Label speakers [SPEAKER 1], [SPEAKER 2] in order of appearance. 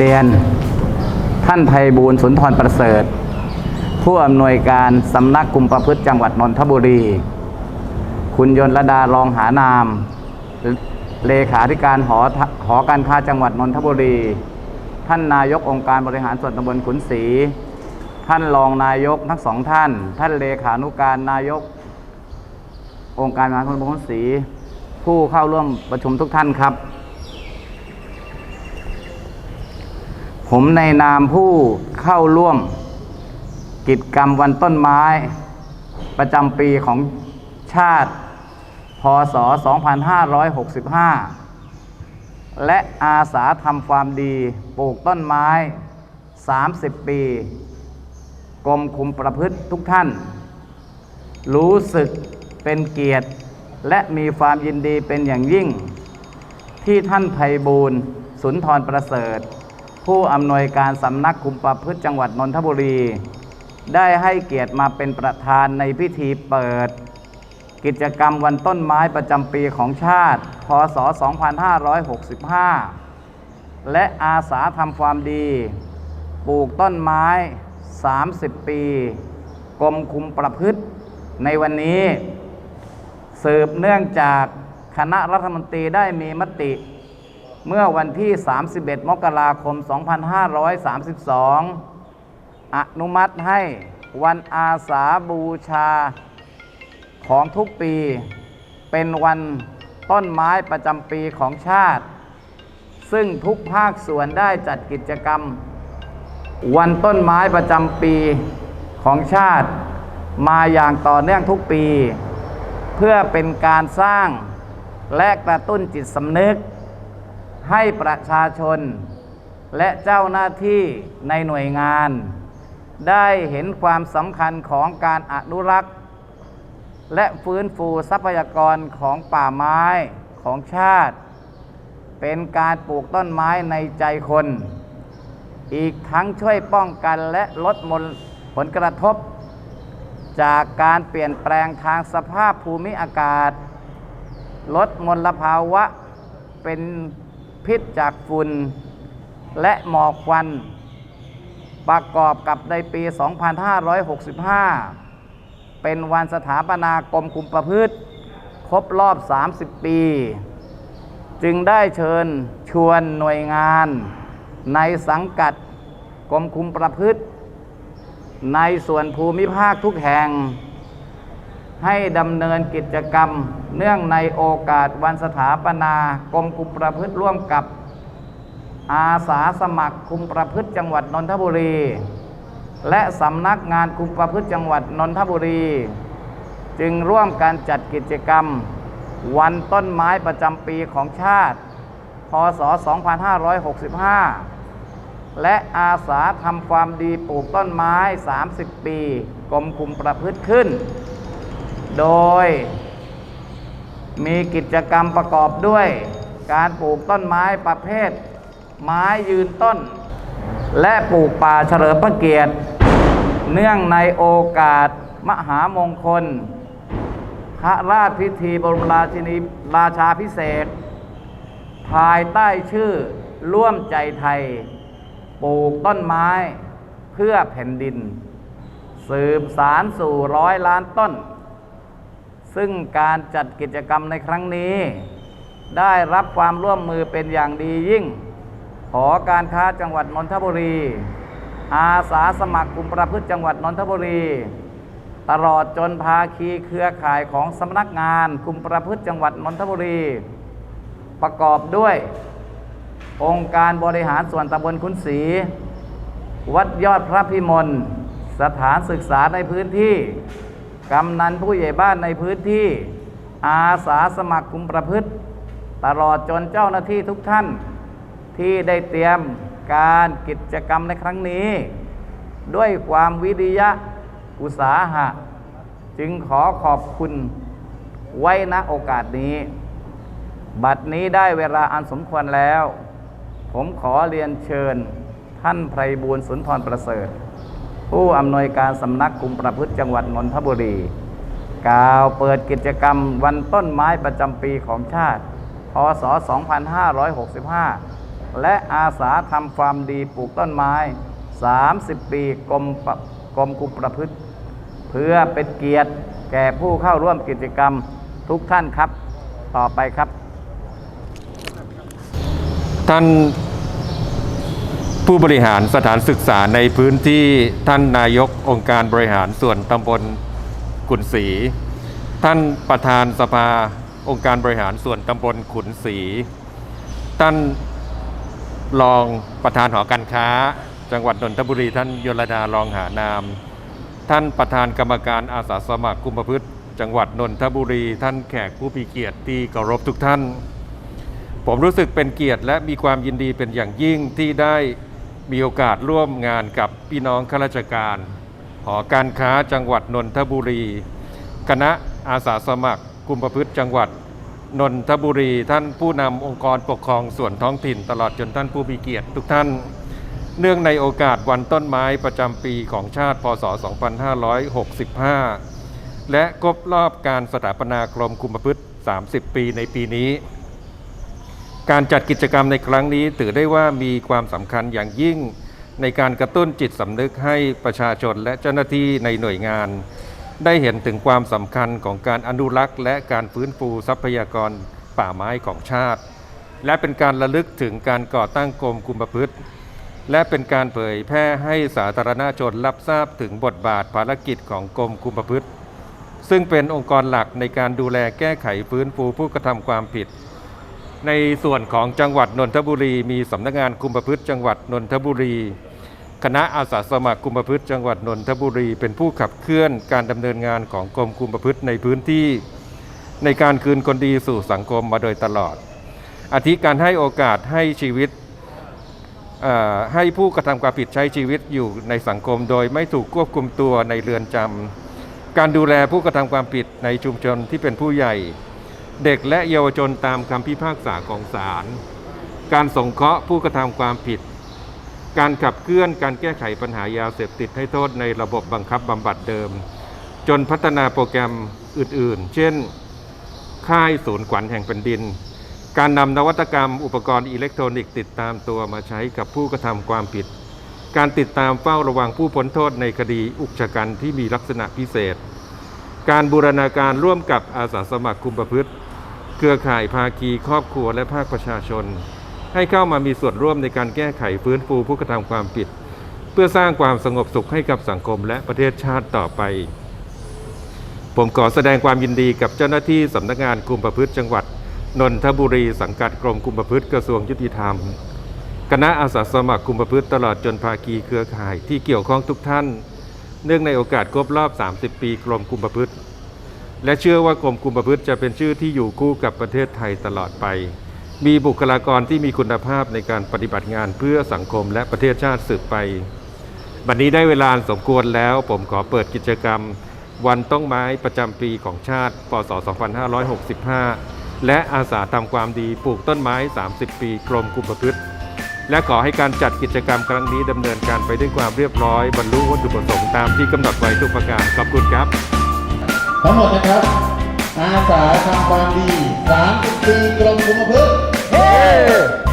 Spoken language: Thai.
[SPEAKER 1] เรียน ท่านไพบูลย์สุนทรประเสริฐ ผู้อำนวยการสำนักคุมประพฤติจังหวัดนนทบุรี คุณยนระดารองหานาม เลขาธิการหอหอการค้าจังหวัดนนทบุรี ท่านนายกองค์การบริหารส่วนตำบลขุนศรีท่านรองนายกทั้งสองท่าน ท่านเลขานุการนายก องค์การบริหารส่วนตำบลขุนศรีผู้เข้าร่วมประชุมทุกท่านครับ ผมในนามผู้เข้าร่วม กิจกรรมวันต้นไม้ ประจำปีของชาติ พศ 2565 และอาสาทำความดีปลูกต้นไม้ 30 ปี กรมคุมประพฤติทุกท่าน รู้สึกเป็นเกียรติ และมีความยินดีเป็นอย่างยิ่ง ที่ท่านไพบูลย์สุนทรประเสริฐ ผู้อำนวยการสำนักคุมประพฤติจังหวัดนนทบุรี ได้ให้เกียรติมาเป็นประธานในพิธีเปิด กิจกรรมวันต้นไม้ประจำปีของชาติ พศ 2565 และอาสาทำความดี ปลูกต้นไม้ 30 ปี กรมคุมประพฤติในวันนี้ สืบเนื่องจากคณะรัฐมนตรีได้มีมติ เมื่อวันที่ 31 มกราคม 2532 อนุมัติให้วันอาสาบูชาของทุกปี เป็นวันต้นไม้ประจำปีของชาติ ซึ่งทุกภาคส่วนได้จัดกิจกรรม วันต้นไม้ประจำปีของชาติ มาอย่างต่อเนื่องทุกปี เพื่อเป็นการสร้างและกระตุ้นจิตสำนึก ให้ประชาชน และเจ้าหน้าที่ในหน่วยงาน ได้เห็นความสำคัญของการอนุรักษ์ และฟื้นฟูทรัพยากรของป่าไม้ของชาติ เป็นการปลูกต้นไม้ในใจคน อีกทั้งช่วยป้องกันและลดมลผลกระทบ จากการเปลี่ยนแปลงทางสภาพภูมิอากาศ ลดมลภาวะเป็น พิษจากฝุ่น และหมอกควัน ประกอบกับในปี 2565 เป็นวันสถาปนากรมคุมประพฤติ ครบรอบ 30 ปี จึงได้เชิญชวนหน่วยงาน ในสังกัดกรมคุมประพฤติ ในส่วนภูมิภาคทุกแห่ง ให้ดำเนินกิจกรรม เนื่องในโอกาสวันสถาปนากรมคุมประพฤติร่วมกับ อาสาสมัครคุมประพฤติจังหวัดนนทบุรี และสำนักงานคุมประพฤติจังหวัดนนทบุรี จึงร่วมการจัดกิจกรรม วันต้นไม้ประจำปีของชาติ พศ 2565 และอาสาทำความดีปลูกต้นไม้ 30 ปีกรมคุมประพฤติขึ้น โดย มีกิจกรรมประกอบด้วย การปลูกต้นไม้ประเภท ไม้ยืนต้น และปลูกป่าเฉลิมพระเกียรติ เนื่องในโอกาสมหามงคล พระราชพิธีบรมราชินีราชาพิเศษ ภายใต้ชื่อร่วมใจไทย ปลูกต้นไม้เพื่อแผ่นดิน สืบสารสู่ร้อยล้านต้น ซึ่งการจัดกิจกรรมในครั้งนี้ ได้รับความร่วมมือเป็นอย่างดียิ่งหอการค้าจังหวัดนนทบุรี อาสาสมัครกลุ่มประพฤติจังหวัดนนทบุรี ตลอดจนภาคีเครือข่ายของสำนักงานคุมประพฤติจังหวัดนนทบุรี ประกอบด้วย องค์การบริหารส่วนตำบลขุนศรีวัดยอดพระพิมลสถานศึกษาในพื้นที่ กำนันผู้ใหญ่บ้านในพื้นที่ อาสาสมัครคุมประพฤติ ตลอดจนเจ้าหน้าที่ทุกท่าน ที่ได้เตรียมการกิจกรรมในครั้งนี้ ด้วยความวิริยะอุตสาหะ จึงขอขอบคุณไว้ณโอกาสนี้ บัดนี้ได้เวลาอันสมควรแล้ว ผมขอเรียนเชิญท่านไพบูลย์สุนทรประเสริฐ ผู้อำนวยการสำนักคุมประพฤติจังหวัดนนทบุรี กล่าวเปิดกิจกรรมวันต้นไม้ประจำปีของชาติ พศ 2565 และอาสาทำความดีปลูกต้นไม้ 30 ปีกรมกรมคุมประพฤติ เพื่อเป็นเกียรติแก่ผู้เข้าร่วมกิจกรรมทุกท่านครับ ต่อไปครับ
[SPEAKER 2] ท่าน ผู้บริหารสถานศึกษาในพื้นที่ท่านนายกองค์การบริหารส่วนตำบลขุนศรีท่านประธานสภาองค์การบริหารส่วนตำบลขุนศรีท่านรองประธานหอการค้า จังหวัดนนทบุรี ท่านยลดารองหานาม ท่านประธานกรรมการอาสาสมัครกุมภพฤกษ์จังหวัดนนทบุรี ท่านแขกผู้มีเกียรติที่เคารพทุกท่าน ผมรู้สึกเป็นเกียรติและมีความยินดีเป็นอย่างยิ่งที่ได้ มีโอกาสร่วมงานกับพี่น้องข้าราชการ หอการค้าจังหวัดนนทบุรี คณะอาสาสมัครกุมภพฤกษ์จังหวัดนนทบุรี ท่านผู้นำองค์กรปกครองส่วนท้องถิ่น ตลอดจนท่านผู้มีเกียรติทุกท่าน เนื่องในโอกาสวันต้นไม้ประจำปีของชาติพศ 2565 และครบรอบการสถาปนากรมคุมประพฤติ 30 ปีในปีนี้ การจัดกิจกรรมในครั้งนี้ถือได้ว่ามีความสำคัญอย่างยิ่ง ในการกระตุ้นจิตสำนึกให้ประชาชนและเจ้าหน้าที่ในหน่วยงาน ได้เห็นถึงความสำคัญของการอนุรักษ์ และการฟื้นฟูทรัพยากรป่าไม้ของชาติ และเป็นการระลึกถึงการก่อตั้งกรมคุมประพฤติ และเป็นการเผยแพร่ให้สาธารณชนรับทราบถึงบทบาทภารกิจของกรมคุมประพฤติ ซึ่งเป็นองค์กรหลักในการดูแลแก้ไขฟื้นฟูผู้กระทำความผิด ในส่วนของจังหวัดนนทบุรี มีสำนักงานคุมประพฤติจังหวัดนนทบุรี คณะอาสาสมัครคุมประพฤติจังหวัดนนทบุรี เป็นผู้ขับเคลื่อนการดำเนินงานของกรมคุมประพฤติในพื้นที่ ในการคืนคนดีสู่สังคมมาโดยตลอด อาทิการให้โอกาสให้ชีวิตให้ผู้กระทำความผิดใช้ชีวิตอยู่ในสังคม โดยไม่ถูกควบคุมตัวในเรือนจำการดูแลผู้กระทำความผิดในชุมชนที่เป็นผู้ใหญ่ เด็กและเยาวชนตามคำพิพากษาของศาล การสงเคราะห์ผู้กระทำความผิด การขับเคลื่อนการแก้ไขปัญหายาเสพติดให้โทษในระบบบังคับบำบัดเดิม จนพัฒนาโปรแกรมอื่นๆ เช่น ค่ายศูนย์ขวัญแห่งแผ่นดิน การนำนวัตกรรมอุปกรณ์อิเล็กทรอนิกส์ติดตามตัวมาใช้กับผู้กระทำความผิด การติดตามเฝ้าระวังผู้พ้นโทษในคดีอุกชะกันที่มีลักษณะพิเศษการบูรณาการร่วมกับอาสาสมัครคุมประพฤติ เครือข่ายภาคีครอบครัวและภาคประชาชน ให้เข้ามามีส่วนร่วมในการแก้ไขฟื้นฟูผู้กระทำความผิด เพื่อสร้างความสงบสุขให้กับสังคมและประเทศชาติต่อไป ผมขอแสดงความยินดีกับเจ้าหน้าที่สำนักงานคุมประพฤติจังหวัด นนทบุรี สังกัดกรมคุมประพฤติกระทรวงยุติธรรม คณะอาสาสมัครคุมประพฤติตลอดจนภาคีเครือข่ายที่เกี่ยวข้องทุกท่าน เนื่องในโอกาสครบรอบ 30 ปีกรมคุมประพฤติ และเชื่อว่ากรมคุมประพฤติจะเป็นชื่อที่อยู่คู่กับประเทศไทยตลอดไป มีบุคลากรที่มีคุณภาพในการปฏิบัติงานเพื่อสังคมและประเทศชาติสืบไป บัดนนี้ได้เวลาสมควรแล้วผมขอเปิดกิจกรรม วันต้องไม้ประจำปีของชาติ พศ 2565 และอาสาทำความดีปลูกต้นไม้ 30 ปีกรมคุมประพฤติ และขอให้การจัดกิจกรรมครั้งนี้ดำเนินการไปด้วยความเรียบร้อยบรรลุวัตถุประสงค์ตามที่กำหนดไว้ทุกประการขอบคุณครับ
[SPEAKER 3] ทั้งหมดนะครับ อาสาทำความดี30ปีกรมคุมประพฤติ